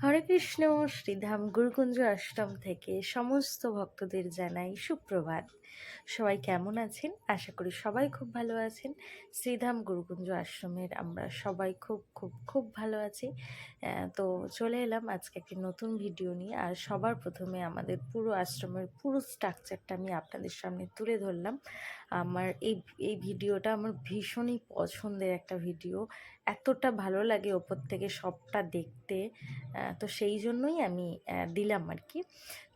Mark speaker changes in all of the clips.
Speaker 1: হরে কৃষ্ণ, শ্রীধাম, গুরুকুঞ্জ আশ্রম থেকে সমস্ত ভক্তদের জানাই সুপ্রভাত। সবাই কেমন আছেন? আশা করি সবাই খুব ভালো আছেন। শ্রীধাম, গুরুকুঞ্জ আশ্রমের আমরা সবাই খুব খুব খুব ভালো আছি। তো চলে এলাম আজকে একটি নতুন ভিডিও নিয়ে। আর সবার প্রথমে আমাদের পুরো আশ্রমের পুরো স্ট্রাকচারটা আমি আপনাদের সামনে তুলে ধরলাম। আমার এই এই ভিডিওটা আমার ভীষণই পছন্দের একটা ভিডিও। এতটা ভালো লাগে ওপর থেকে সবটা দেখতে। তো সেই জন্যই আমি দিলাম আর কি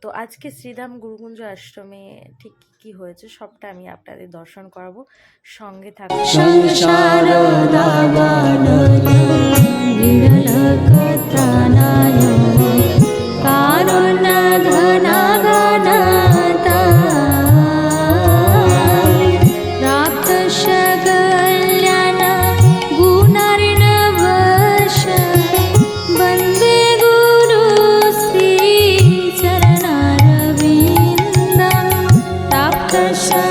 Speaker 1: তো আজকে শ্রীধাম গুরুগুঞ্জ আশ্রমে ঠিক কি হয়েছে সবটা আমি আপনাদের দর্শন করাবো। সঙ্গে থাকুন।
Speaker 2: sunshine.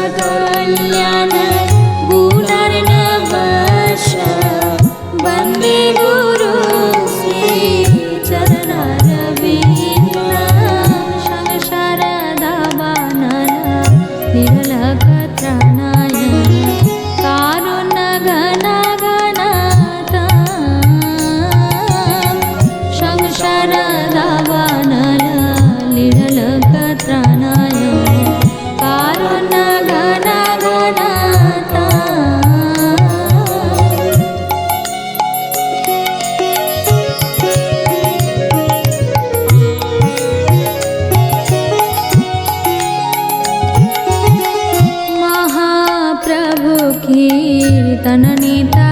Speaker 2: తనని త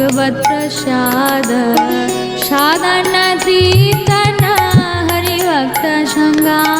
Speaker 2: भगवत्प्रसाद साधनतीर्थन हरिभक्तसङ्गान चतुर्विधश्री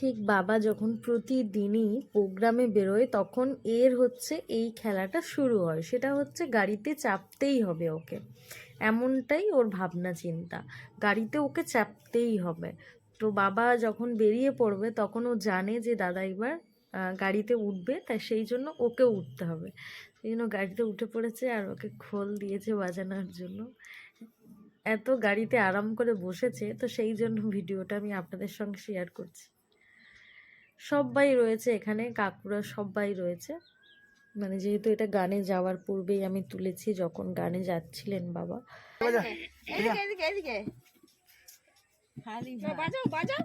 Speaker 1: ঠিক বাবা যখন প্রতিদিনই প্রোগ্রামে বেরোয়, তখন এর হচ্ছে এই খেলাটা শুরু হয়। সেটা হচ্ছে গাড়িতে চাপতেই হবে ওকে। এমনটাই ওর ভাবনা চিন্তা। গাড়িতে ওকে চাপতেই হবে। তো বাবা যখন বেরিয়ে পড়বে, তখন ও জানে যে দাদা এবার গাড়িতে উঠবে, তাই সেই জন্য ওকে উঠতে হবে। সেই জন্য গাড়িতে উঠে পড়েছে আর ওকে খোল দিয়েছে বাজানোর জন্য। এত গাড়িতে আরাম করে বসেছে, তো সেই জন্য ভিডিওটা আমি আপনাদের সঙ্গে শেয়ার করছি। সবাই রয়েছে এখানে কাকুরা সবাই রয়েছে। মানে যেহেতু এটা গানে যাওয়ার পূর্বেই আমি তুলেছি যখন গানে যাচ্ছিলেন বাবা।
Speaker 3: বাজাও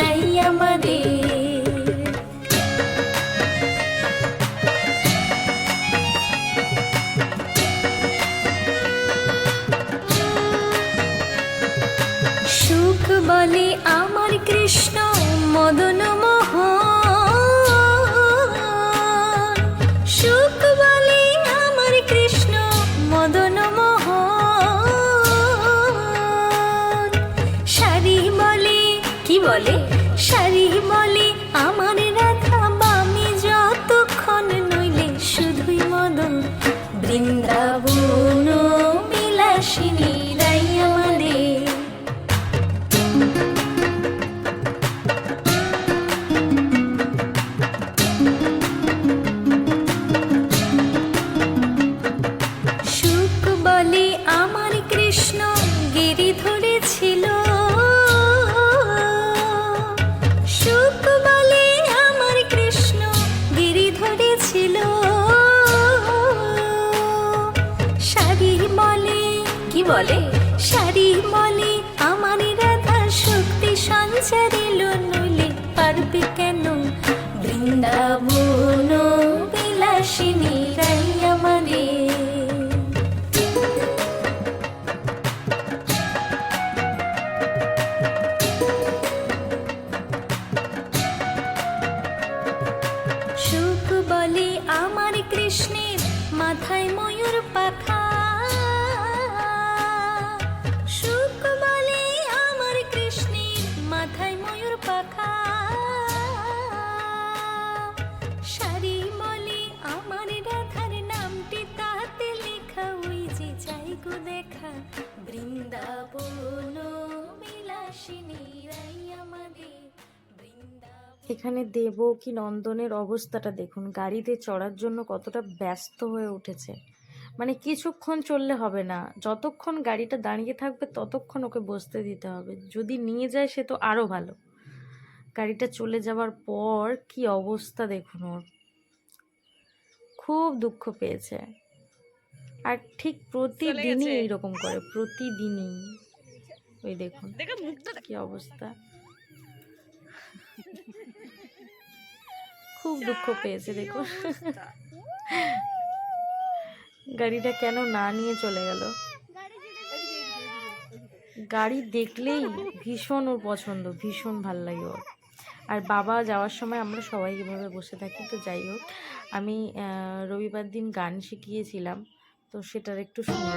Speaker 2: বৃন্দাবন
Speaker 1: এখানে দেব কি নন্দনের অবস্থাটা দেখুন। গাড়িতে চড়ার জন্য কতটা ব্যস্ত হয়ে উঠেছে। মানে কিছুক্ষণ চললে হবে না। যতক্ষণ গাড়িটা দাঁড়িয়ে থাকবে ততক্ষণ ওকে বসতে দিতে হবে। যদি নিয়ে যায় সে তো আরও ভালো। গাড়িটা চলে যাওয়ার পর কি অবস্থা দেখুন ওর। খুব দুঃখ পেয়েছে। আর ঠিক প্রতিদিনই
Speaker 3: গেছে।
Speaker 1: এইরকম করে প্রতিদিনই। ওই দেখুন কি অবস্থা। খুব দুঃখ পেয়েছে দেখুন। গাড়িটা কেন না নিয়ে চলে গেল? গাড়ি দেখলেই ভীষণ ওর পছন্দ ভীষণ ভালো লাগে ওর। আর বাবা যাওয়ার সময় আমরা সবাই এভাবে বসে থাকি তো যাই হোক। আমি রবিবার দিন গান শিখিয়েছিলাম তো সেটার একটু শুনে